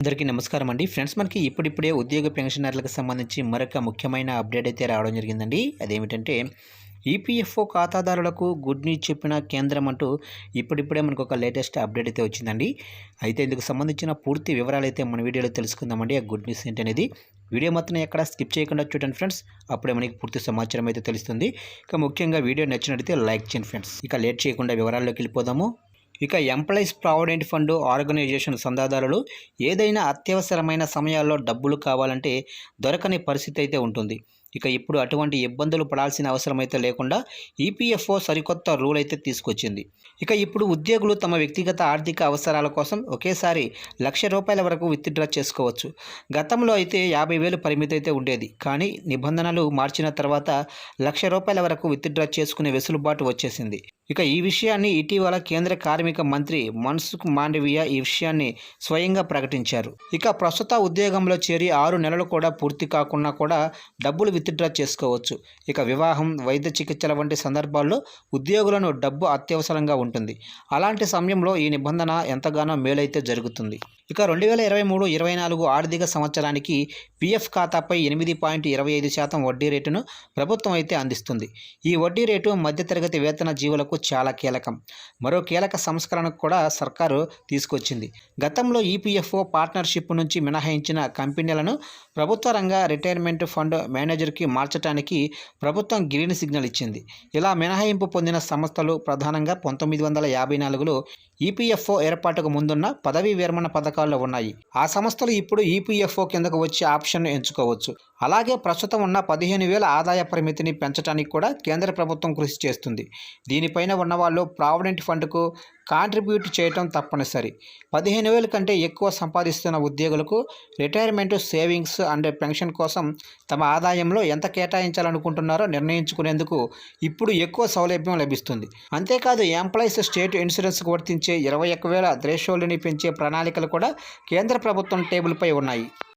అందరికీ నమస్కారం అండి. ఫ్రెండ్స్ మనకి ఇప్పుడిప్పుడే ఉద్యోగ పెన్షనర్లకు సంబంధించి మరొక ముఖ్యమైన అప్డేట్ అయితే రావడం జరిగిందండి. అదేమిటంటే ఈపీఎఫ్ఓ ఖాతాదారులకు గుడ్ న్యూస్ చెప్పిన కేంద్రం అంటూ ఇప్పుడిప్పుడే మనకు ఒక లేటెస్ట్ అప్డేట్ అయితే వచ్చిందండి. అయితే ఇందుకు సంబంధించిన పూర్తి వివరాలు అయితే మన వీడియోలో తెలుసుకుందామండి. ఆ గుడ్ న్యూస్ ఏంటనేది వీడియో మొత్తం ఎక్కడ స్కిప్ చేయకుండా చూడండి ఫ్రెండ్స్. అప్పుడే మనకి పూర్తి సమాచారం అయితే తెలుస్తుంది. ఇక ముఖ్యంగా వీడియో నచ్చినట్లయితే లైక్ చేయండి ఫ్రెండ్స్. ఇక లేట్ చేయకుండా వివరాల్లోకి వెళ్ళిపోదాము. ఇక ఎంప్లాయీస్ ప్రావిడెంట్ ఫండ్ ఆర్గనైజేషన్ సందాదారులు ఏదైనా అత్యవసరమైన సమయాల్లో డబ్బులు కావాలంటే దొరకని పరిస్థితి అయితే ఉంటుంది. ఇక ఇప్పుడు అటువంటి ఇబ్బందులు పడాల్సిన అవసరం అయితే లేకుండా ఈపీఎఫ్ఓ సరికొత్త రూల్ అయితే తీసుకొచ్చింది. ఇక ఇప్పుడు ఉద్యోగులు తమ వ్యక్తిగత ఆర్థిక అవసరాల కోసం ఒకేసారి లక్ష రూపాయల వరకు విత్డ్రా చేసుకోవచ్చు. గతంలో అయితే యాభై వేలు పరిమితి అయితే ఉండేది. కానీ నిబంధనలు మార్చిన తర్వాత లక్ష రూపాయల వరకు విత్డ్రా చేసుకునే వెసులుబాటు వచ్చేసింది. ఇక ఈ విషయాన్ని ఇటీవల కేంద్ర కార్మిక మంత్రి మన్సుఖ్ మాండవీయ ఈ విషయాన్ని స్వయంగా ప్రకటించారు. ఇక ప్రస్తుత ఉద్యోగంలో చేరి ఆరు నెలలు కూడా పూర్తి కాకుండా కూడా డబ్బులు విత్డ్రా చేసుకోవచ్చు. ఇక వివాహం వైద్య చికిత్సల వంటి సందర్భాల్లో ఉద్యోగులను డబ్బు అత్యవసరంగా ఉంటుంది. అలాంటి సమయంలో ఈ నిబంధన ఎంతగానో మేలైతే జరుగుతుంది. ఇక రెండు వేల ఇరవై మూడు ఇరవై నాలుగు ఆర్థిక సంవత్సరానికి పిఎఫ్ ఖాతాపై ఎనిమిది పాయింట్ ఇరవై ఐదు శాతం వడ్డీ రేటును ప్రభుత్వం అయితే అందిస్తుంది. ఈ వడ్డీ రేటు మధ్యతరగతి వేతన జీవులకు చాలా కీలకం. మరో కీలక సంస్కరణకు కూడా సర్కారు తీసుకొచ్చింది. గతంలో ఈపీఎఫ్ఓ పార్ట్నర్షిప్ నుంచి మినహాయించిన కంపెనీలను ప్రభుత్వ రంగ రిటైర్మెంట్ ఫండ్ మేనేజర్కి మార్చడానికి ప్రభుత్వం గ్రీన్ సిగ్నల్ ఇచ్చింది. ఇలా మినహాయింపు పొందిన సంస్థలు ప్రధానంగా పంతొమ్మిది వందల యాభై నాలుగులో ఈపీఎఫ్ఓ ఏర్పాటుకు ముందున్న పదవీ విరమణ పథకం పథకాల్లో ఉన్నాయి. ఆ సంస్థలు ఇప్పుడు ఈపీఎఫ్ఓ కిందకు వచ్చే ఆప్షన్ను ఎంచుకోవచ్చు. అలాగే ప్రస్తుతం ఉన్న పదిహేను వేల ఆదాయ పరిమితిని పెంచడానికి కూడా కేంద్ర ప్రభుత్వం కృషి చేస్తుంది. దీనిపైన ఉన్నవాళ్ళు ప్రావిడెంట్ ఫండ్కు కాంట్రిబ్యూట్ చేయటం తప్పనిసరి. పదిహేను వేల కంటే ఎక్కువ సంపాదిస్తున్న ఉద్యోగులకు రిటైర్మెంట్ సేవింగ్స్ అండ్ పెన్షన్ కోసం తమ ఆదాయంలో ఎంత కేటాయించాలనుకుంటున్నారో నిర్ణయించుకునేందుకు ఇప్పుడు ఎక్కువ సౌలభ్యం లభిస్తుంది. అంతేకాదు ఎంప్లాయీస్ స్టేట్ ఇన్సూరెన్స్కు వర్తించే ఇరవై ఒక్క వేల థ్రెషోల్డ్ని పెంచే ప్రణాళికలు కూడా కేంద్ర ప్రభుత్వం టేబుల్పై ఉన్నాయి.